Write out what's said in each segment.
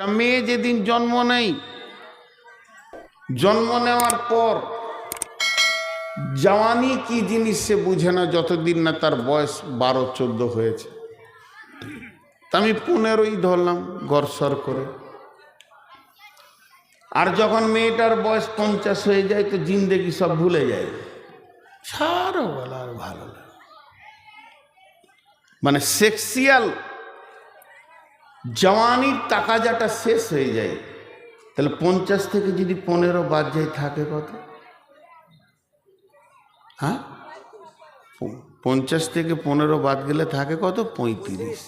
একটা মেয়ে যেদিন জন্ম নেয় জন্ম নেওয়ার পর জওয়ানি কি জিনিস সে বুঝে না যতদিন না তার বয়স বারো, চোদ্দ হয়েছে। তা আমি পনেরোই ধরলাম গড়সর করে। আর যখন মেয়েটার বয়স পঞ্চাশ হয়ে যায়, তো জিন্দেগি সব ভুলে যায়। ছাড়ো বলা আর ভালো লাগে মানে সেক্সিয়াল জওয়ানির তাকাজাটা শেষ হয়ে যায়। তাহলে পঞ্চাশ থেকে যদি পনেরো বাদ যায়, থাকে কত? হ্যাঁ? পঞ্চাশ থেকে পনেরো বাদ গেলে থাকে কত? পঁয়ত্রিশ।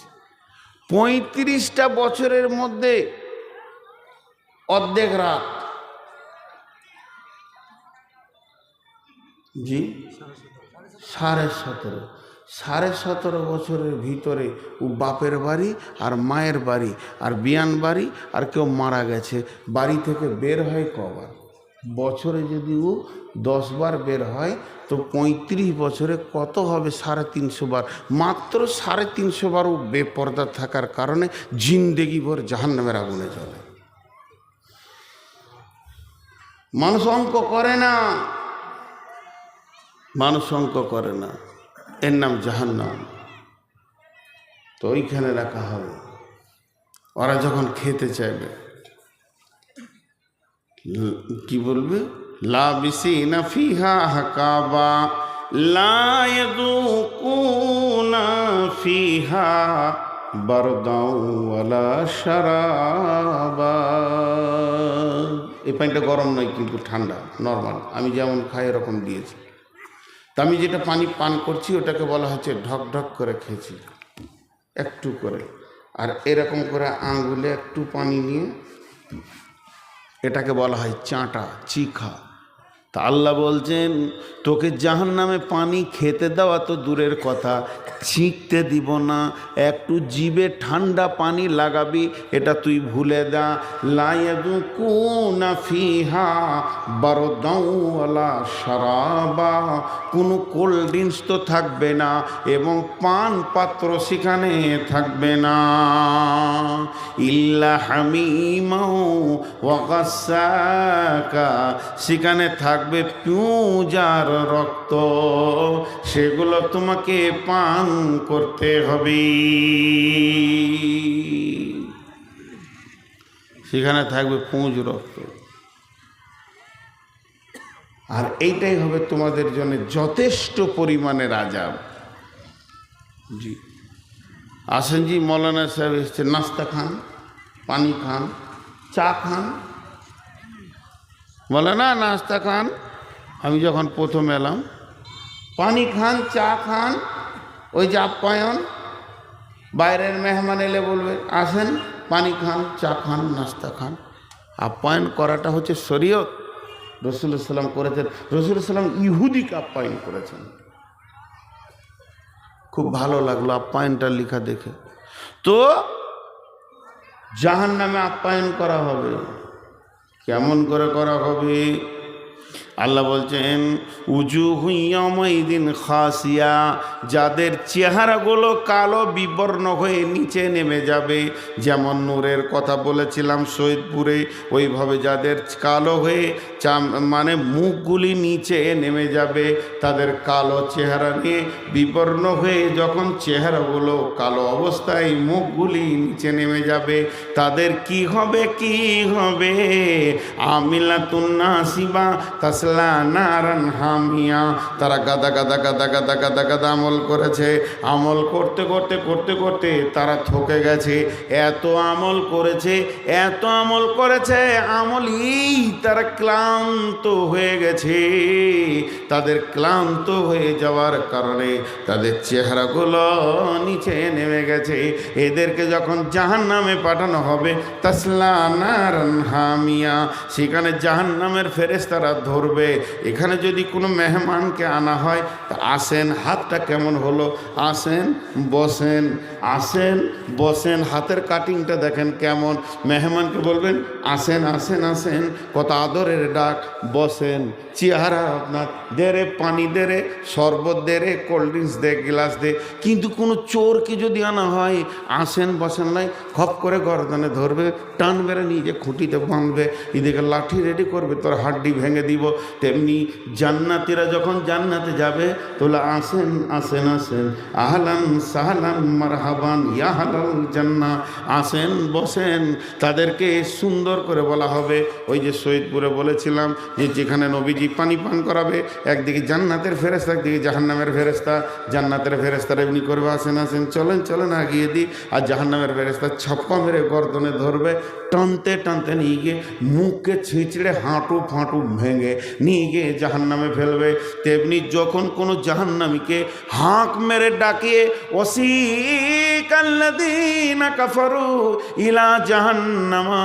পঁয়ত্রিশটা বছরের মধ্যে অর্ধেক রাত। জি? সাড়ে সতেরো। সাড়ে সতেরো বছরের ভিতরে ও বাপের বাড়ি আর মায়ের বাড়ি আর বিয়ান বাড়ি আর কেউ মারা গেছে। বাড়ি থেকে বের হয় কবার? বছরে যদি ও দশ বার বের হয়, তো পঁয়ত্রিশ বছরে কত হবে সাড়ে তিনশো বার? মাত্র সাড়ে তিনশো বার ও বেপর্দা থাকার কারণে জিন্দেগি ভর জাহান্নামের আগুনে চলে মানুষ অঙ্ক করে না। মানুষ অঙ্ক করে না। এর নাম জাহান্নাম। তো ওইখানে রাখা হবে। ওরা যখন খেতে চাইবে, কি বলবে? লা না হাকাবা এই পানিটা গরম নয়, কিন্তু ঠান্ডা, নর্মাল। আমি যেমন খাই এরকম দিয়েছি। তা আমি যেটা পানি পান করছি, ওটাকে বলা হচ্ছে ঢক ঢক করে খেয়েছি। একটু করে। আর এরকম করে আঙুলে একটু পানি নিয়ে এটাকে বলা হয় চাঁটা, চিখা। তা আল্লাহ বলছেন, তোকে জাহান নামে পানি খেতে দেওয়া তো দূরের কথা, ছিঁকতে দিব না, একটু জিবে ঠান্ডা পানি লাগাবি, এটা তুই ভুলে দা লায়াদু কুনা ফিহা বারদাউলা সারাবা কোনো কোল্ড ড্রিঙ্কস তো থাকবে না এবং পান পাত্র সেখানে থাকবে না। ইল্লা হামিমাও ওয়াকাসাকা সেখানে থাকবে পিউজার রক্ত। সেগুলো তোমাকে পান করতে হবে। সেখানে থাকবে পুঁজ রক্ত। আর এইটাই হবে তোমাদের জন্য যথেষ্ট পরিমাণে রাজা। জি। আসেন জি, মৌলানা সাহেব এসছে নাস্তা খান, পানি খান, চা খান। বলে, না, নাস্তা খান। আমি যখন প্রথম এলাম, পানি খান, চা খান, ওই যে আপ্যায়ন, বাইরের মেহমান এলে বলবে, আসেন, পানি খান, চা খান, নাস্তা খান। আপ্যায়ন করাটা হচ্ছে শরীয়ত। রসুল সাল্লাম করেছেন। রসুল সাল্লাম ইহুদিকে আপ্যায়ন করেছেন। খুব ভালো লাগল আপ্যায়নটা লেখা দেখে। তো জাহান নামে আপ্যায়ন করা হবে। কেমন করে করা হবে? আল্লাহ বলছেন উজু হুইয়ামাইদিন খাসিয়া যাদের চেহারাগুলো কালো বিবর্ণ হয়ে নিচে নেমে যাবে, যেমন নূরের কথা বলেছিলাম সৈয়দপুরে, ওইভাবে যাদের কালো হয়ে মানে মুখগুলি নিচে নেমে যাবে, তাদের কালো চেহারা নিয়ে বিবর্ণ হয়ে যখন চেহারাগুলো কালো অবস্থায় মুখগুলি নিচে নেমে যাবে, তাদের কি হবে কি হবে? আমিলাতুন্না শিবা তাসলা নারান হামিয়া। তারা গাদা গাদা গাদা গাদা গাদা গাদা আমল করেছে। আমল করতে করতে করতে করতে তারা থকে গেছে। এত আমল করেছে, এত আমল করেছে, আমলই তারা ক্লান্ত হয়ে গেছে। তাদের ক্লান্ত হয়ে যাওয়ার কারণে তাদের চেহারাগুলো নিচে নেমে গেছে। এদেরকে যখন জাহান নামে পাঠানো হবে, তাসলা নারান হামিয়া, সেখানে জাহান নামের ফেরেস তারা ধরবে। ধরবে এখানে যদি কোনো মেহমানকে আনা হয়, তা আসেন, হাতটা কেমন হলো? আসেন, বসেন আসেন, বসেন, হাতের কাটিংটা দেখেন কেমন। মেহমানকে বলবেন, আসেন আসেন আসেন কত আদরের ডাক, বসেন। চেহারা আপনার দেরে পানি দেরে শরবত দেরে কোল্ড ড্রিঙ্কস দে গ্লাস দে কিন্তু কোনো চোরকে যদি আনা হয়, আসেন, বসেন নাই, খপ করে গরদানে ধরবে, টান বেড়ে নিজে খুঁটিতে বাঁধবে। এদিকে লাঠি রেডি করবে, তোর হাড্ডি ভেঙে দিব। তেমনি জান্নাতিরা যখন জান্নাতে যাবে তোলা আসেন আসেন আসেন। আহলান সাহলান মারহাবান ইয়াহালাল জান্না। আসেন, বসেন। তাদেরকে সুন্দর করে বলা হবে। ওই যে সৈয়দপুরে বলেছিলাম যে, যেখানে নবীজি পানি পান করাবে, একদিকে জান্নাতের ফেরেস্তা একদিকে জাহান্নামের ফেরেস্তা জান্নাতের ফেরেস্তার এমনি করবে, আসেন আসেন, চলেন চলেন, আগিয়ে দিই। আর জাহান্নামের ফেরেস্তা ছাপ্পা মেরে গর্দনে ধরবে, টানতে টানতে নিয়ে গিয়ে মুখকে ছিঁচড়ে হাঁটু ফাঁটু ভেঙে নিয়ে গিয়ে জাহান্নামে ফেলবে। তেমনি যখন কোনো জাহান্নামীকে হাঁক মেরে ডাকিয়ে ইলা জাহান্নামা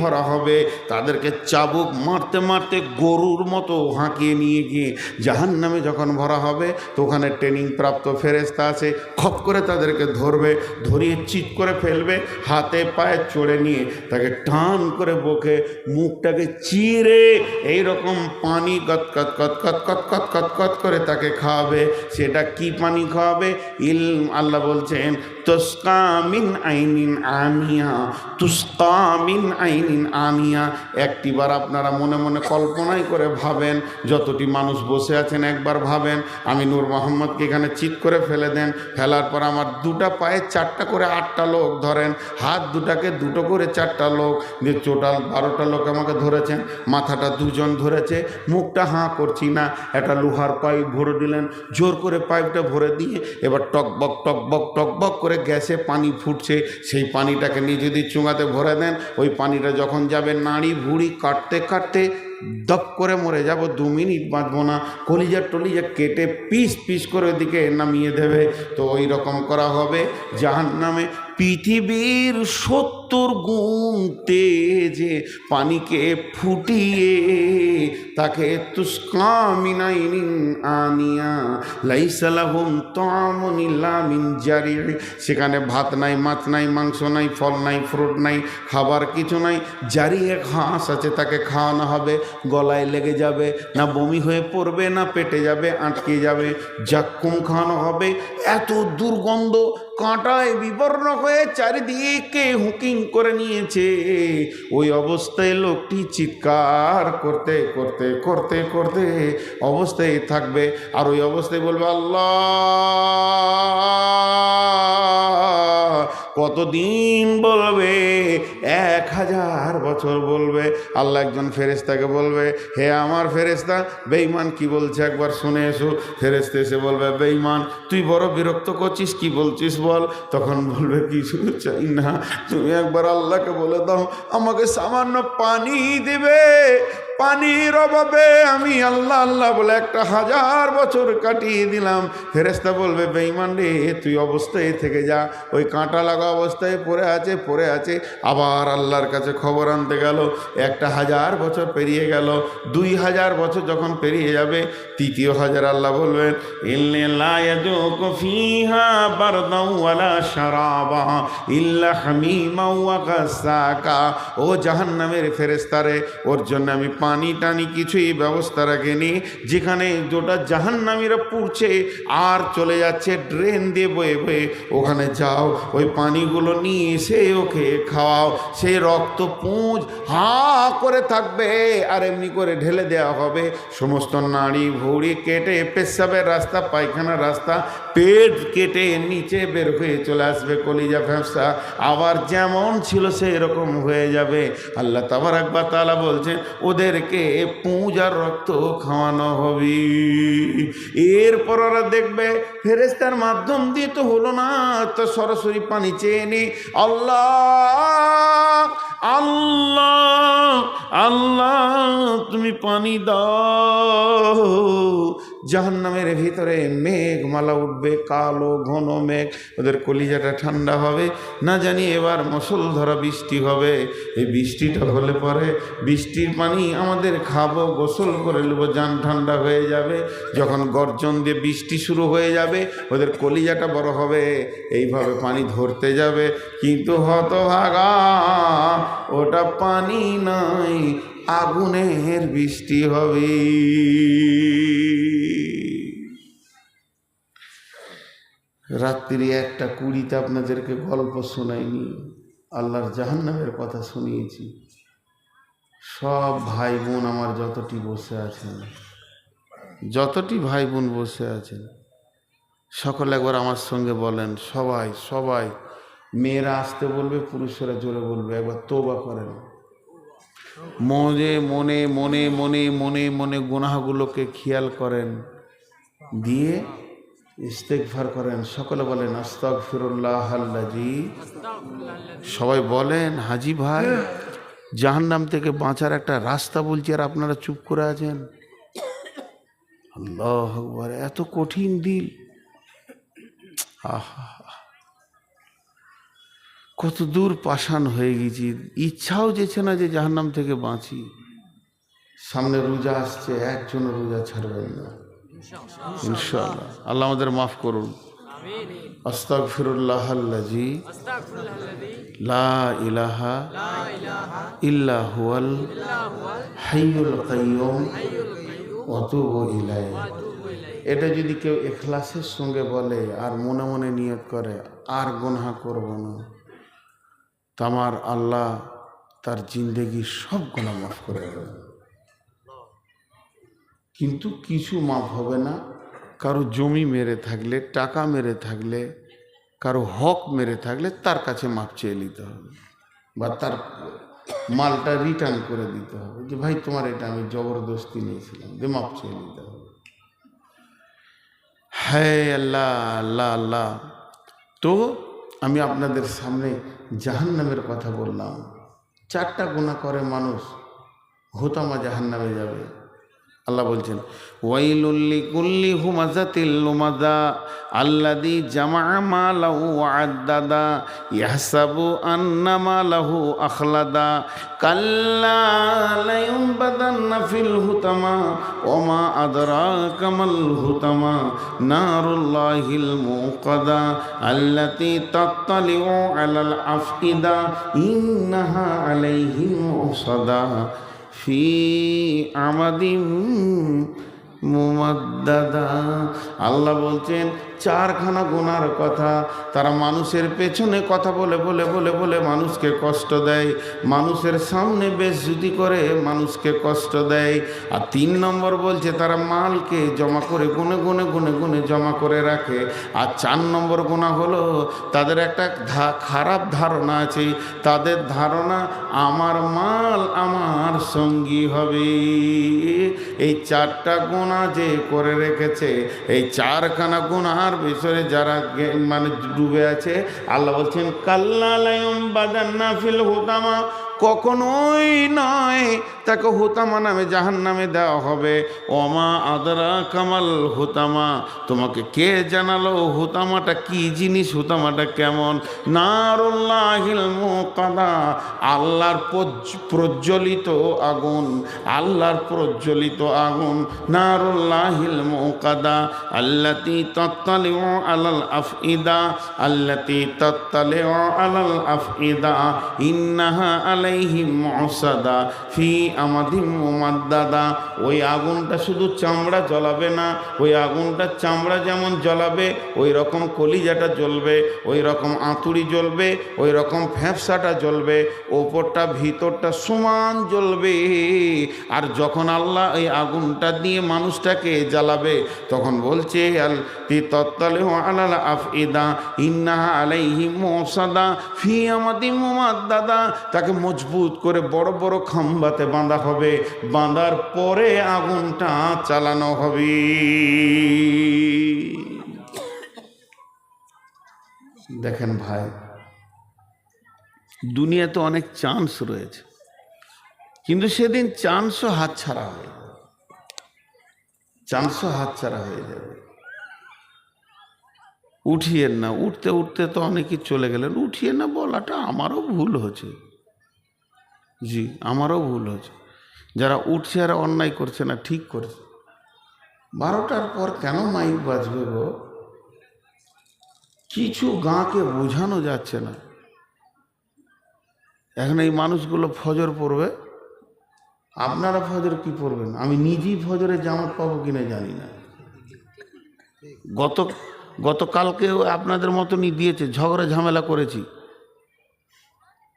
ভরা হবে। তাদেরকে চাবুক মারতে মারতে গরুর মতো হাঁকিয়ে নিয়ে গিয়ে জাহান্নামে যখন ভরা হবে, তো ওখানে ট্রেনিং প্রাপ্ত ফেরেস্তা আছে, খপ করে তাদেরকে ধরবে, ধরিয়ে চিৎ করে ফেলবে, হাতে পায়ে চড়ে নিয়ে তাকে টান করে বকে, মুখটাকে চিরে এইরকম পানি কত কত কত কত কত কত করে তাকে খাওয়াবে। সেটা কি পানি? খাওয়াবে ইল আল্লাহ বলছেন তুস্কামিন আইনিন আনিয়া তুস্কামিন আইনিন আনিয়া একটিবার আপনারা মনে মনে কল্পনাই করে ভাবেন, যতটি মানুষ বসে আছেন একবার ভাবেন, আমি নূর মোহাম্মদকে এখানে চিৎ করে ফেলে দেন, ফেলার পর আমার দুটা পায়ে চারটা করে আটটা লোক ধরেন, হাত দুটাকে দুটো করে চারটা লোক, যে টোটাল বারোটা লোক আমাকে ধরেছেন, মাথাটা দুজন ধরেছে, মুখটা হাঁ করছি না, একটা লোহার পাইপ ভরে দিলেন, জোর করে পাইপটা ভরে দিয়ে এবার টকবক টকবক টকবক করে গ্যাসে পানি ফুটছে, সেই পানিটাকে নিয়ে যদি চুঙাতে ভরে দেন, ওই পানিটা যখন যাবে নাড়ি ভুড়ি কাটতে কাটতে দপ করে মরে যাব, দু মিনিট বাঁচবো না। কলিজা টলিজা কেটে পিস পিস করে ওদিকে নামিয়ে দেবে। তো ওই রকম করা হবে। জাহান নামে পৃথিবীর সত্তর গুণ তেজে পানিকে ফুটিয়ে তাকে তুস্কামিনাইনিন আনিয়া লাইসালাহুম তামনিল্লামিন জারি সেখানে ভাত নাই, মাছ নাই, মাংস নাই, ফল নাই, ফ্রুট নাই, খাবার কিছু নাই। জারিয়ে ঘাস আছে, তাকে খাওয়ানো হবে, গলায় লেগে যাবে, না বমি হয়ে পড়বে, না পেটে যাবে, আটকে যাবে, জাক্কুম খাওয়ানো হবে। এত দুর্গন্ধ কাঁটায় বিবর্ণ হয়ে চারিদিকে হুকিং করে নিয়েছে। ওই অবস্থায় লোকটি চিৎকার করতে করতে করতে করতে অবস্থায় থাকবে। আর ওই অবস্থায় বলবে, আল্লাহ! কতদিন বলবে? এক হাজার বছর বলবে। আল্লাহ একজন ফেরেস্তাকে বলবে, হে আমার ফেরেস্তা বেইমান কি বলছে একবার শুনে এসো। ফেরেস্তা এসে বলবে বেইমান তুই বড় বিরক্ত করছিস, কি বলছিস বল? তখন বলবে, কিছু চাই না। তুমি একবার আল্লাহকে বলে দাও, আমাকে সামান্য পানি দিবে। পানির অভাবে আমি আল্লাহ আল্লাহ বলে একটা হাজার বছর কাটিয়ে দিলাম। ফেরেস্তা বলবে বেইমান রে, তুই অবস্থায় থেকে যা। ওই কাঁটা লাগা অবস্থায় পড়ে আছে পড়ে আছে। আবার আল্লাহর কাছে খবর আনতে গেল, একটা হাজার বছর পেরিয়ে গেল। দুই হাজার বছর যখন পেরিয়ে যাবে, তৃতীয় হাজার আল্লাহ বলবেন, ইল্লে ও জাহান্নামের ফেরেস্তারে ওর জন্য আমি পানি টানি কিছুই ব্যবস্থা রাখেনি। যেখানে যেটা জাহান্নামীরা পুড়ছে আর চলে যাচ্ছে, ড্রেন দিয়ে বয়ে বয়ে। ওখানে যাও, ওই পানিগুলো নিয়ে এসে ওকে খাওয়াও। সেই রক্ত পুঁজ হা করে থাকবে আর এমনি করে ঢেলে দেওয়া হবে। সমস্ত নাড়ি ভৌড়ি কেটে পেশাবের রাস্তা, পায়খানার রাস্তা পেট কেটে নিচে বের হয়ে চলে আসবে কলিজা ফ্যাপসা আবার যেমন ছিল সেই রকম হয়ে যাবে। আল্লাহ তাবার একবার তালা বলছেন, ওদেরকে পূজার রক্ত খাওয়ানো হবে। এরপর ওরা দেখবে ফেরেস্তার মাধ্যম দিয়ে তো হলো না, তো সরাসরি পানি চেয়ে নে। আল্লাহ আল্লাহ আল্লাহ, তুমি পানি দাও। জাহান্নামের ভিতরে মেঘ, মালা উঠবে, কালো, ঘন মেঘ। ওদের কলিজাটা ঠান্ডা হবে। না জানি এবার মুসলধারা বৃষ্টি হবে। এই বৃষ্টিটা হলে পরে বৃষ্টির পানি আমাদের খাব, গোসল করে নেব, যান ঠান্ডা হয়ে যাবে। যখন গর্জন দিয়ে বৃষ্টি শুরু হয়ে যাবে, ওদের কলিজাটা বড় হবে। এইভাবে পানি ধরতে যাবে। কিন্তু হতভাগা, ওটা পানি নাই, আগুনের বৃষ্টি হবে রাত্রি একটা কুড়িতে আপনাদেরকে গল্প শোনাইনি, আল্লাহর জাহান্নামের কথা শুনিয়েছি। সব ভাই বোন আমার যতটি বসে আছেন, যতটি ভাই বোন বসে আছেন, সকলে একবার আমার সঙ্গে বলেন, সবাই সবাই, মেয়েরা আসতে বলবে, পুরুষেরা জোরে বলবে, একবার তোবা করেন। মনে মনে মনে মনে মনে মনে গুনাহগুলোকে খেয়াল করেন, দিয়ে ইস্তেকভার করেন। সকলে বলেন আস্তাক ফিরুল্লাহ আল্লাজি সবাই বলেন হাজি ভাই জাহান্নাম থেকে বাঁচার একটা রাস্তা বলছি আর আপনারা চুপ করে আছেন? আল্লাহ আকবার এত কঠিন দিল। আহা। কত দূর পাষাণ হয়ে গেছি। ইচ্ছাও যেছে না যে জাহান্নাম থেকে বাঁচি। সামনে রোজা আসছে একজন রোজা ছাড়বেন না। ইনশাআল্লাহ। আল্লাহ আমাদের মাফ করুন। আস্তাক ফিরুল্লাহ আল্লাজি লা ইলাহা ইল্লা হুয়াল হাইয়ুল কাইয়ুম। অতুবু ইলাই এটা যদি কেউ এখলাসের সঙ্গে বলে আর মনে মনে নিয়ত করে আর গুনাহ করব না। তামার আল্লাহ তার জিন্দেগি সব গুণা মাফ করে দেবে কিন্তু কিছু মাফ হবে না। কারও জমি মেরে থাকলে, টাকা মেরে থাকলে, কারও হক মেরে থাকলে তার কাছে মাপ চেয়ে নিতে হবে বা তার মালটা রিটার্ন করে দিতে হবে যে, ভাই, তোমার এটা আমি জবরদস্তি নিয়েছিলাম, যে মাপ চেয়ে নিতে হবে। হ্যাঁ আল্লাহ আল্লাহ আল্লাহ। তো আমি আপনাদের সামনে জাহান্নামের কথা বললাম। চারটা গুণা করে মানুষ হোতামা জাহান্নামে যাবে। আল্লাহ বলছেন ওয়াইলুল্লি কুল্লি হুমাজাতিল লুমাদা আল্লাদি জামা মালাহু আদাদা ইয়াহসাবু আন্না মালাহু আখলাদা। কাল্লা ফিল হুতামা ওমা আদরাকা মাল হুতামা নারুল্লাহিল মুকাদা আল্লাতি তাত্তালিউ আলাল আফইদা ইন্নাহা আলাইহিম মুসাদা ফি আমাদিম মুমাদ্দাদা। আল্লাহ বলছেন চারখানা গোনার কথা। তারা মানুষের পেছনে কথা বলে বলে বলে বলে মানুষকে কষ্ট দেয়। মানুষের সামনে বেশ বেজ্জুতি করে মানুষকে কষ্ট দেয়। আর তিন নম্বর বলছে, তারা মালকে জমা করে গুনে গুনে গুনে গুনে জমা করে রাখে। আর চার নম্বর গোনা হলো, তাদের একটা খারাপ ধারণা আছে। তাদের ধারণা, আমার মাল আমার সঙ্গী হবে। এই চারটা গোনা যে করে রেখেছে, এই চারখানা গুনার ভিতরে যারা মানে ডুবে আছে আল্লাহ বলছেন কাল্লা লায়ম বাদান্না ফিল হুতামা। কখনোই নয়। তাকে হুতামা নামে জাহান নামে দেওয়া হবে। ওমা আদরা কামাল হুতামা। তোমাকে কে জানালো হুতামাটা? কি জিনিস? হুতামাটা কেমন? নারুল্লাহিল মুকাদা। আল্লাহর প্রজ- প্রজ্বলিত আগুন। আল্লাহর প্রজ্বলিত আগুন। নারুল্লাহিল মুকাদা। আল্লাতি তত্তালিউ আলাল আফইদা আল্লাতি তত্তালিউ আলাল আফইদা ইন্নাহা আলাইহিম মুসাদা, ফি আমাদিম মুমাদ্দাদা। ওই আগুনটা শুধু চামড়া জ্বলাবে না, ওই আগুনটা চামড়া যেমন জ্বলাবে, ওই রকম কলিজাটা জ্বলবে, ওই রকম আঁতুড়ি জ্বলবে, ওই রকম ফ্যাপসাটা জ্বলবে, ওপরটা, ভিতরটা সমান জ্বলবে। আর যখন আল্লাহ এই আগুনটা দিয়ে মানুষটাকে জ্বালাবে, তখন বলছে, আল তি তত্তালে আলাল আফইদা, ইন্নাহা আলাইহি মোসাদা, ফি আমাদি দাদা তাকে মজবুত করে বড় বড় খাম্বাতে বাঁধা হবে। বাঁধার পরে আগুনটা চালানো হবে। দেখেন ভাই, দুনিয়াতে অনেক চান্স রয়েছে। কিন্তু সেদিন চান্সও হাতছাড়া হয় চান্সও হাতছাড়া হয়ে যাবে। উঠিয়েন না, উঠতে উঠতে তো অনেকেই চলে গেলেন। উঠিয়ে না বলাটা আমারও ভুল হচ্ছে। জি, আমারও ভুল হচ্ছে যারা উঠছে আর অন্যায় করছে না, ঠিক করছে। বারোটার পর কেন মাইক বাজবে গো? কিছু গাঁকে বোঝানো যাচ্ছে না। এখন এই মানুষগুলো ফজর পড়বে? আপনারা ফজর কি পড়বেন? আমি নিজেই ফজরে জামাত পাবো কিনা জানি না। গত, গতকালকেও আপনাদের মতনই দিয়েছে, ঝগড়া ঝামেলা করেছি।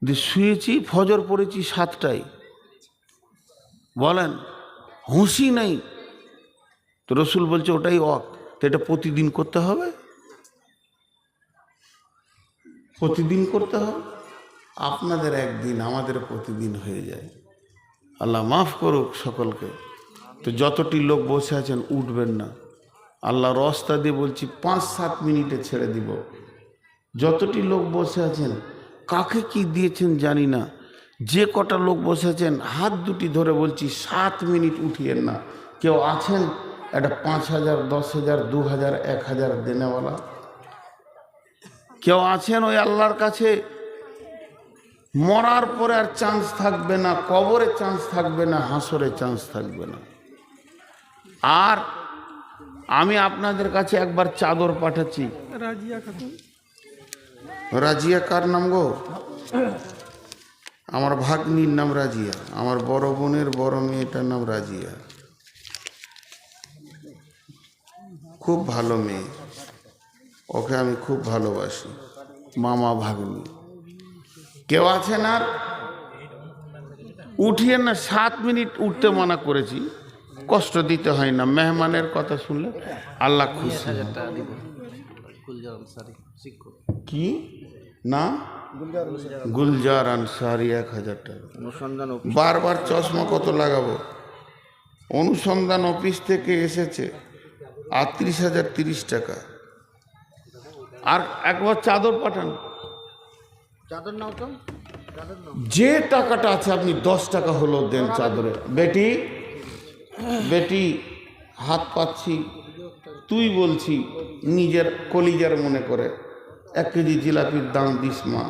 দিয়ে শুয়েছি, ফজর পড়েছি সাতটায়। বলেন হুঁশি নেই। তো রসুল বলছে, ওটাই অক তো এটা প্রতিদিন করতে হবে? প্রতিদিন করতে হবে। আপনাদের একদিন, আমাদের প্রতিদিন হয়ে যায়। আল্লাহ মাফ করুক সকলকে। তো যতটি লোক বসে আছেন, উঠবেন না। আল্লাহ রস্তা দিয়ে বলছি, পাঁচ সাত মিনিটে ছেড়ে দিব। যতটি লোক বসে আছেন কাকে কি দিয়েছেন জানি না। যে কটা লোক বসেছেন, হাত দুটি ধরে বলছি, সাত মিনিট উঠিয়েন না। কেউ আছেন? একটা পাঁচ হাজার, দশ হাজার, দু হাজার, এক হাজার দেনেওয়ালা। কেউ আছেন ওই আল্লাহর কাছে? মরার পরে আর চান্স থাকবে না, কবরে চান্স থাকবে না, হাসরে চান্স থাকবে না। আর আমি আপনাদের কাছে একবার চাদর পাঠাচ্ছি। রাজিয়া কার নাম গো? আমার ভাগ্নির নাম রাজিয়া। আমার বড় বোনের বড় মেয়েটার নাম রাজিয়া। খুব ভালো মেয়ে। ওকে আমি খুব ভালোবাসি। মামা ভাগ্নি। কেউ আছেন আর? উঠিয়ে না সাত মিনিট উঠতে মানা করেছি। কষ্ট দিতে হয় না। মেহমানের কথা শুনলে আল্লাহ খুশি। কি? না? গুলজার আনসারি এক হাজার টাকা। অনুসন্ধান বারবার চশমা কত লাগাবো? অনুসন্ধান অফিস থেকে এসেছে আটত্রিশ হাজার তিরিশ টাকা। আর একবার চাদর পাঠান। চাদর নাও তো। যে টাকাটা আছে আপনি দশ টাকা হলো দেন চাদরে। বেটি বেটি হাত পাচ্ছি। তুই বলছি নিজের কলিজার মনে করে। এক কেজি জিলাপির দাম দিস মা।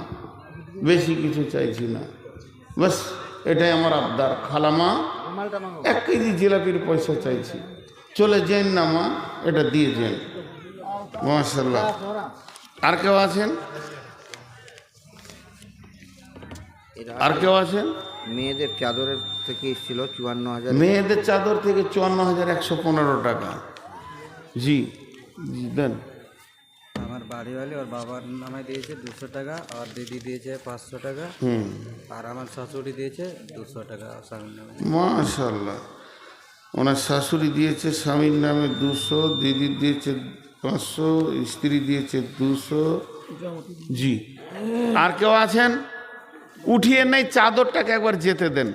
বেশি কিছু চাইছি না। বাস এটাই আমার আবদার। খালামা এক কেজি জিলাপির পয়সা চাইছি। চলে যেন না মা এটা দিয়ে যেন মাসাল্লাহ আর কেউ আছেন? আর কেউ আছেন? মেয়েদের চাদরের থেকে এসেছিল চুয়ান্ন হাজার। মেয়েদের চাদর থেকে চুয়ান্ন হাজার একশো পনেরো টাকা। জি জি দেন। বাড়িওয়ালি ওর বাবার নামে দিয়েছে দুশো টাকা আর দিদি দিয়েছে পাঁচশো টাকা হুম। আর আমার শাশুড়ি দিয়েছে দুশো টাকা স্বামীর নামে। মাশাল্লাহ ওনার শাশুড়ি দিয়েছে স্বামীর নামে দুশো দিদি দিয়েছে পাঁচশো স্ত্রী দিয়েছে দুশো। জি। আর কেউ আছেন? উঠিয়ে নেই চাদরটাকে একবার যেতে দেন।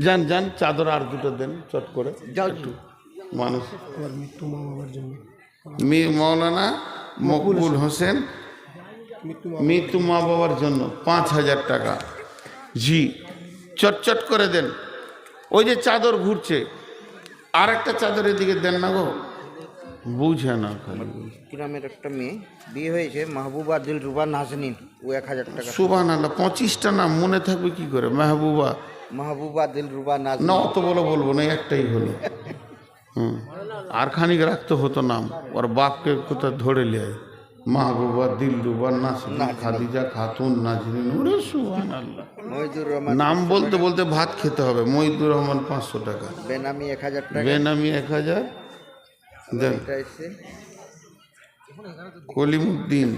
যান যান চাদর আর দুটো দেন চট করে। একটু মানুষ। মি- মৌলানা মকবুল হোসেন মৃত্যু মা বাবার জন্য পাঁচ হাজার টাকা। জি চটচট করে দেন। ওই যে চাদর ঘুরছে আর একটা চাদরের দিকে দেন না গো। বুঝে না গ্রামের একটা মেয়ে বিয়ে হয়েছে মাহবুবা দিল রুবা নাজনীন। ও এক হাজার টাকা। সুবাহ আল্লাহ পঁচিশটা নাম মনে থাকবে কি করে? মাহবুবা। মাহবুবা দিল রুবা না অত বড় বলব না একটাই হলো। হুম। আর খানিক রাখতে হতো নাম। ওর বাপকে কোথাও ধরে লিয়ে মাহবুবা দিলরুবা নাসরিন খাদিজা খাতুন নাজরিন ওরে নাম বলতে বলতে ভাত খেতে হবে। মহিদুর রহমান পাঁচশো টাকা। বেনামি এক হাজার টাকা। বেনামি এক হাজার। দেন কলিমুদ্দিন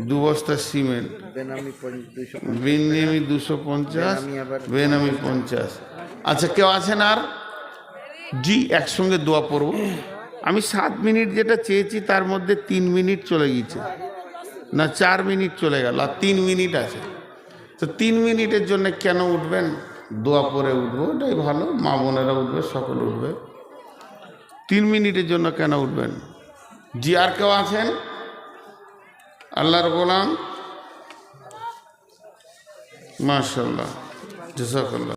দু বস্তা সিমেন্ট। বেনামি বেনামি দুশো পঞ্চাশ বেনামি পঞ্চাশ। আচ্ছা কেউ আছেন আর? জি, একসঙ্গে দোয়া পড়ব। আমি সাত মিনিট যেটা চেয়েছি, তার মধ্যে তিন মিনিট চলে গিয়েছে। না, চার মিনিট চলে গেল, আর তিন মিনিট আছে। তো তিন মিনিটের জন্য কেন উঠবেন? দোয়া পরে উঠবো, ওটাই ভালো। মা বোনেরা উঠবে, সকল উঠবে। তিন মিনিটের জন্য কেন উঠবেন? জি, আর কেউ আছেন? আল্লাহর গোলাম? মাশাল্লাহ জাজাকাল্লাহ।